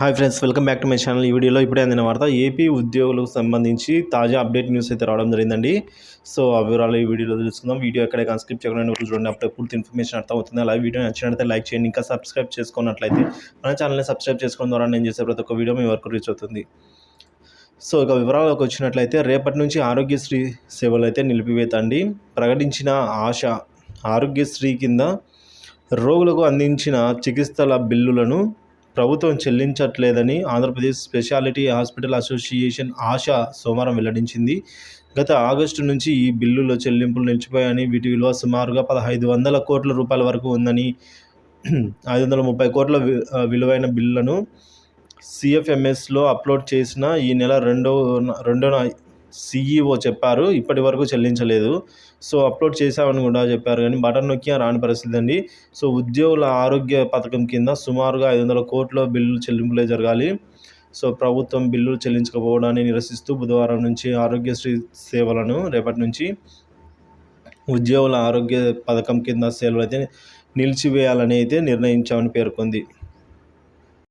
Hi friends welcome back to my channel ఈ వీడియోలో ఇప్పుడే అందిన వార్త ఏపీ ఉద్యోగులకు సంబంధించి తాజా అప్డేట్ న్యూస్ అయితే రావడం జరిగిందండి. సో ఆ వివరాలు ఈ వీడియోలో తెలుసుకుందాం. వీడియో ఎక్కడ కన్స్క్రిప్ట్ చేయకుండా చూడండి. అప్పుడే పూర్తి ఇన్ఫర్మేషన్ అర్థమవుతుంది. అలాగే వీడియో నచ్చినట్లయితే లైక్ చేయండి. ఇంకా సబ్స్క్రైబ్ చేసుకున్నట్లయితే మన ఛానల్ని సబ్స్క్రైబ్ చేసుకోవడం ద్వారా నేను చేసే ప్రతి ఒక్క వీడియో మీ వరకు రీచ్ అవుతుంది. సో ఇక వివరాలకు వచ్చినట్లయితే రేపటి నుంచి ఆరోగ్యశ్రీ సేవలు అయితే నిలిపివేతండి. ప్రకటించిన ఆశ ఆరోగ్యశ్రీ కింద రోగులకు అందించిన చికిత్సల బిల్లులను ప్రభుత్వం చెల్లించట్లేదని Andhra Pradesh specialty hospital association ASHA సోమవారం వెల్లడించింది. గత ఆగస్టు నుంచి ఈ బిల్లుల చెల్లింపులు నిలిచిపోయాయని వీటి విలువ సుమారుగా పదహైదు వందల కోట్ల రూపాయల వరకు ఉందని ఐదు వందల ముప్పై కోట్ల వి- విలువైన బిల్లులను సిఎఫ్ఎంఎస్లో అప్లోడ్ చేసిన ఈ నెల రెండో రెండోన సీఈఓ చెప్పారు ఇప్పటి వరకు చెల్లించలేదు. సో అప్లోడ్ చేశామని కూడా చెప్పారు. కానీ బటన్ నొక్కి రాని పరిస్థితి అండి. సో ఉద్యోగుల ఆరోగ్య పథకం కింద సుమారుగా ఐదు వందల కోట్ల బిల్లులు చెల్లింపులే జరగాలి. సో ప్రభుత్వం బిల్లులు చెల్లించకపోవడాన్ని నిరసిస్తూ బుధవారం నుంచి ఆరోగ్యశ్రీ సేవలను రేపటి నుంచి ఉద్యోగుల ఆరోగ్య పథకం కింద సేవలు అయితే నిలిచివేయాలని అయితే నిర్ణయించామని పేర్కొంది.